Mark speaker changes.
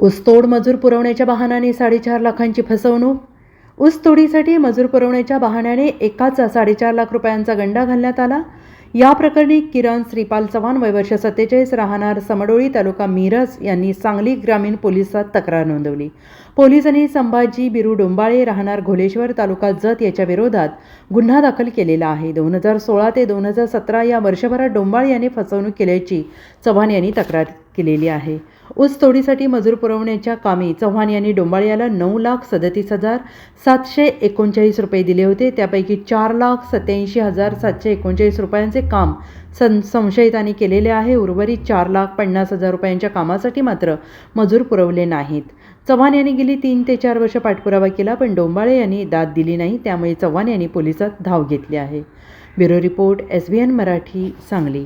Speaker 1: ऊसतोड मजूर पुरवण्याच्या बहाण्याने साडेचार लाखांची फसवणूक. ऊसतोडीसाठी मजूर पुरवण्याच्या बहाण्याने एकाच साडेचार लाख रुपयांचा गंडा घालण्यात आला. या प्रकरणी किरण श्रीपाल चव्हाण वयवर्ष सत्तेचाळीस राहणार समडोळी तालुका मिरज यांनी सांगली ग्रामीण पोलिसात तक्रार नोंदवली. पोलिसांनी संभाजी बिरू डोंबाळे राहणार घोलेश्वर तालुका जत याच्या विरोधात गुन्हा दाखल केलेला आहे. दोन हजार सोळा ते दोन हजार सतरा या वर्षभरात डोंबाळे यांनी फसवणूक केल्याची चव्हाण यांनी तक्रार केलेली आहे. ऊस तोडीसाठी मजूर पुरवण्याच्या कामी चव्हाण यांनी डोंबाळे याला नऊ लाख सदतीस हजार सातशे एकोणचाळीस रुपये दिले होते. त्यापैकी चार लाख सत्याऐंशी हजार सातशे एकोणचाळीस रुपयांचे काम सं संशयितांनी केलेले आहे. उर्वरित चार लाख पन्नास हजार रुपयांच्या कामासाठी मात्र मजूर पुरवले नाहीत. चव्हाण यांनी गेली तीन ते चार वर्ष पाठपुरावा केला पण डोंबाळे यांनी दाद दिली नाही. त्यामुळे चव्हाण यांनी पोलिसात धाव घेतली आहे. Bureau report S B N Marathi Sangli.